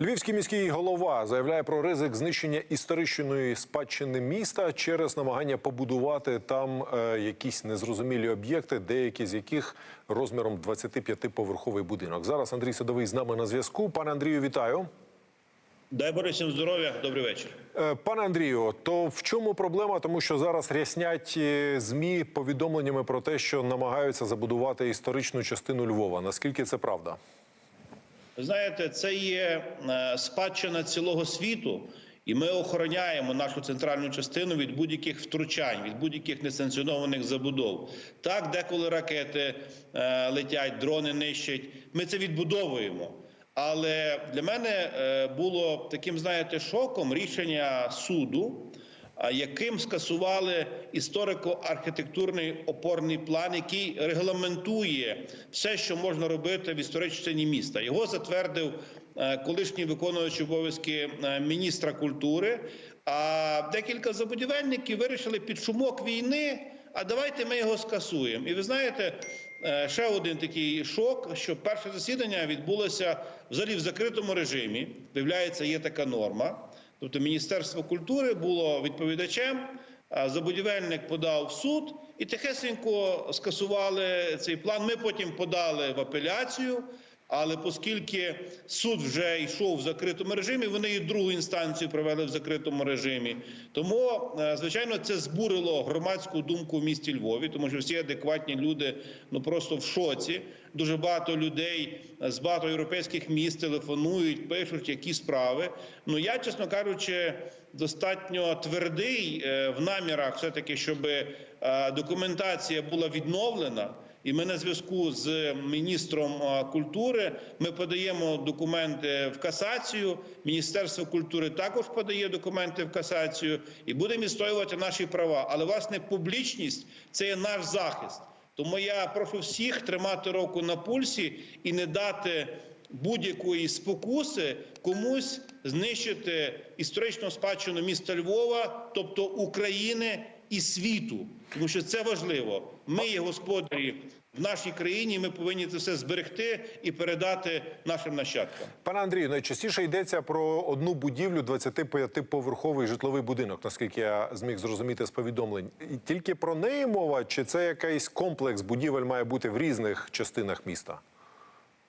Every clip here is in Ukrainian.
Львівський міський голова заявляє про ризик знищення історичної спадщини міста через намагання побудувати там е, якісь незрозумілі об'єкти, деякі з яких розміром 25-поверховий будинок. Зараз Андрій Садовий з нами на зв'язку. Пане Андрію, вітаю. Дай Боже всім здоров'я, добрий вечір. Е, Пане Андрію, то в чому проблема? Тому що зараз ряснять е, змі повідомленнями про те, що намагаються забудувати історичну частину Львова. Наскільки це правда? Знаєте, це є е, спадщина цілого світу, і ми охороняємо нашу центральну частину від будь-яких втручань, від будь-яких несанкціонованих забудов. Так, деколи ракети е, летять, дрони нищать. Ми це відбудовуємо. Але для мене е, було таким, знаєте, шоком рішення суду. Яким скасували історико-архітектурний опорний план, який регламентує все, що можна робити в історичній міста. Його затвердив е, колишній виконуючий обов'язки е, міністра культури. А декілька забудівельників вирішили під шумок війни. А давайте ми його скасуємо. І ви знаєте, е, ще один такий шок, що перше засідання відбулося взагалі в закритому режимі. Виявляється, є така норма. Тобто Міністерство культури було відповідачем, забудівельник подав в суд і тихесенько скасували цей план. Ми потім подали в апеляцію. Але оскільки суд вже йшов в закритому режимі, вони і другу інстанцію провели в закритому режимі. Тому, е, звичайно, це збурило громадську думку в місті Львові, тому що всі адекватні люди ну просто в шоці. Дуже багато людей з багато європейських міст телефонують, пишуть, які справи. Ну я, чесно кажучи, достатньо твердий е, в намірах, все таки, щоб е, документація була відновлена. І ми на зв'язку з міністром культури ми подаємо документи в касацію. Міністерство культури також подає документи в касацію і будемо відстоювати наші права. Але власне публічність це є наш захист. Тому я прошу всіх тримати руку на пульсі і не дати будь-якої спокуси комусь знищити історичну спадщину міста Львова, тобто України і світу, тому що це важливо. Ми є господарі в нашій країні. Ми повинні це все зберегти і передати нашим нащадкам. Пане Андрію, найчастіше йдеться про одну будівлю 25-поверховий житловий будинок, наскільки я зміг зрозуміти з повідомлень. Тільки про неї мова, чи це якийсь комплекс будівель має бути в різних частинах міста?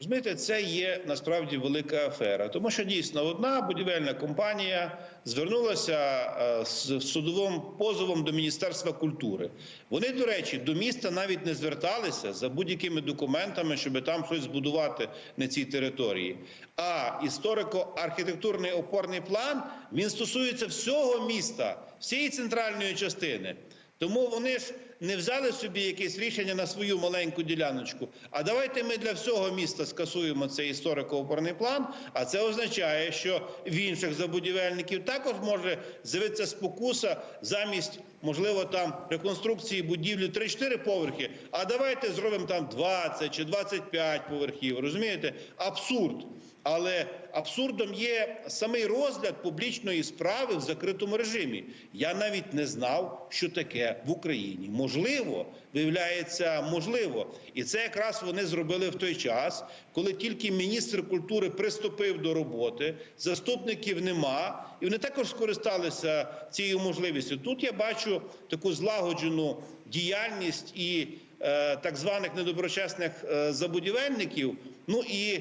Розумієте, це є насправді велика афера, тому що дійсно одна будівельна компанія звернулася е, з судовим позовом до Міністерства культури. Вони, до речі, до міста навіть не зверталися за будь-якими документами, щоб там щось збудувати на цій території. А історико-архітектурний опорний план він стосується всього міста, всієї центральної частини. Тому вони ж не взяли собі якесь рішення на свою маленьку діляночку. А давайте ми для всього міста скасуємо цей історико-опорний план. А це означає, що в інших забудівельників також може з'явитися спокуса замість, можливо, там реконструкції будівлі 3-4 поверхи. А давайте зробимо там 20 чи 25 поверхів. Розумієте? Абсурд. Але абсурдом є самий розгляд публічної справи в закритому режимі. Я навіть не знав, що таке в Україні. Можливо, виявляється, можливо, і це якраз вони зробили в той час, коли тільки міністр культури приступив до роботи, заступників нема, і вони також скористалися цією можливістю. Тут я бачу таку злагоджену діяльність і е, так званих недоброчесних е, забудівельників. Ну і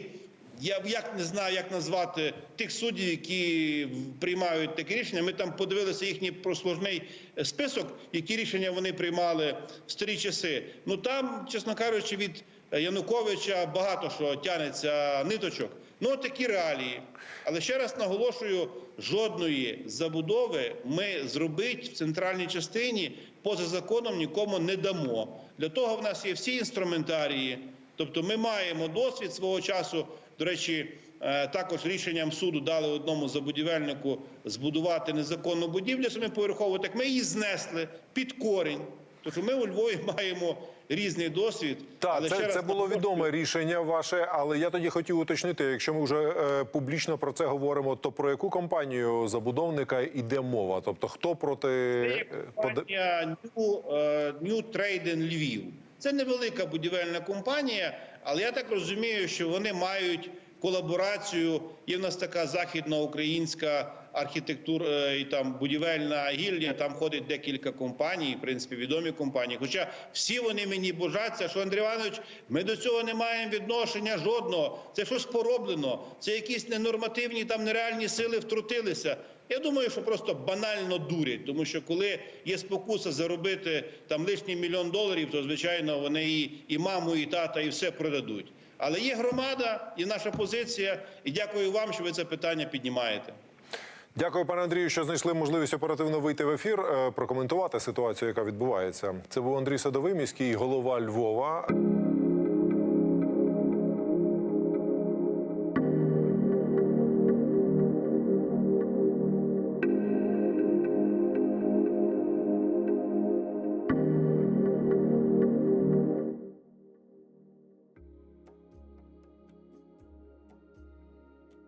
я як не знаю, як назвати тих суддів, які приймають таке рішення. Ми там подивилися їхній прослужний список, які рішення вони приймали в старі часи. Ну там, чесно кажучи, від Януковича багато що тянеться ниточок. Ну такі реалії. Але ще раз наголошую: жодної забудови ми зробити в центральній частині поза законом нікому не дамо. Для того в нас є всі інструментарії. Тобто, ми маємо досвід свого часу. До речі, е, також рішенням суду дали одному забудівельнику збудувати незаконну будівлю семиповерхову. Так ми її знесли під корінь. Тобто ми у Львові маємо різний досвід. Так, але це, раз це було відоме рішення ваше, але я тоді хотів уточнити, якщо ми вже е, публічно про це говоримо, то про яку компанію забудовника йде мова? Тобто хто проти Це е, компанія New, е, New in Lviv. Це невелика будівельна компанія, але я так розумію, що вони мають колаборацію. Є в нас така західноукраїнська архітектура е, і там будівельна гільдія. Там ходить декілька компаній, в принципі, відомі компанії. Хоча всі вони мені божаться, що Андрій Іванович, ми до цього не маємо відношення жодного. Це щось пороблено. Це якісь ненормативні там нереальні сили втрутилися. Я думаю, що просто банально дурять, тому що коли є спокуса заробити там лишній мільйон доларів, то звичайно вони і, і маму, і тата, і все продадуть. Але є громада і наша позиція. І дякую вам, що ви це питання піднімаєте. Дякую, пане Андрію, що знайшли можливість оперативно вийти в ефір, е, прокоментувати ситуацію, яка відбувається. Це був Андрій Садовий, міський голова Львова.